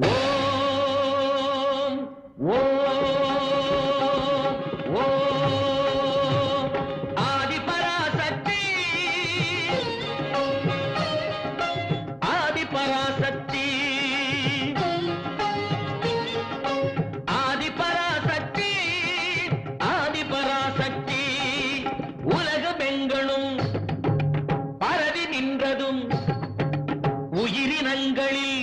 ஓம் ஓம் ஓம். ஆதிபராசக்தி. ஆதிபராசக்தி. ஆதிபராசக்தி. ஆதிபராசக்தி. உலகமெங்களும் பரவி நின்றதும் உயிரினங்களில்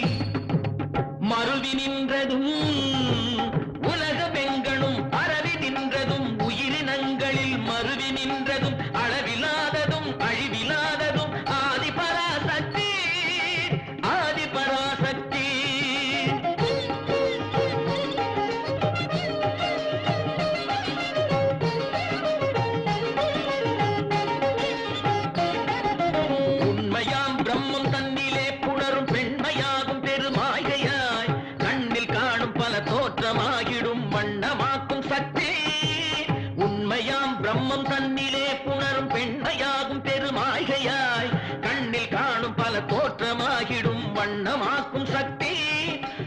பிரம்மம் தன்னிலே புணரும் பெண்மையாகும் பெருமாய்கையாய். கண்ணில் காணும் பல தோற்றமாகிடும் வண்ணமாக்கும் சக்தி.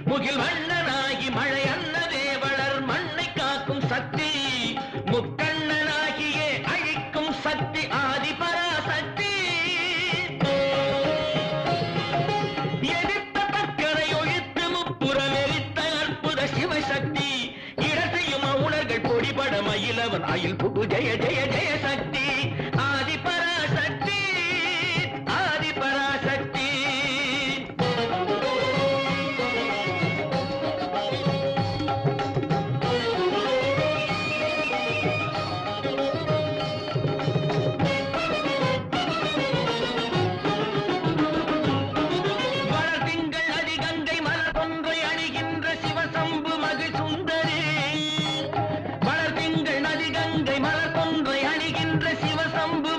முகில் வண்ணனாகி மழை அன்னதே வளர் மண்ணை காக்கும் சக்தி. முக்கண் பொடிபட மயிலவன் அயில் புகு ஜெய ஜெய ஜெய சக்தி. அன்பை ஒன்றை அணிகின்ற சிவசம்பு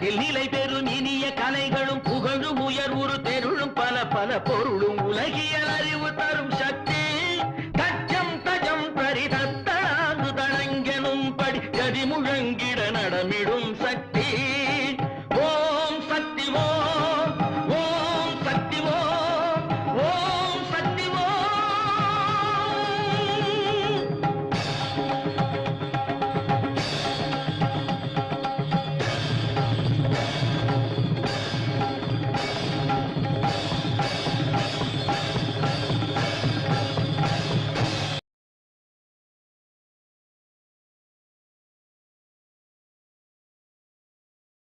அதில் நிலை பெறும் இனிய கலைகளும் புகழும் உயர்வுறு தெருளும் பல பல பொருளும் உலகியல் அறிவு தரும் சக்தி. தச்சம் தஜம் பரிதத்தளாந்து தளங்கெனும் படி கதி முழங்கிட நடமிடும் சக்தி.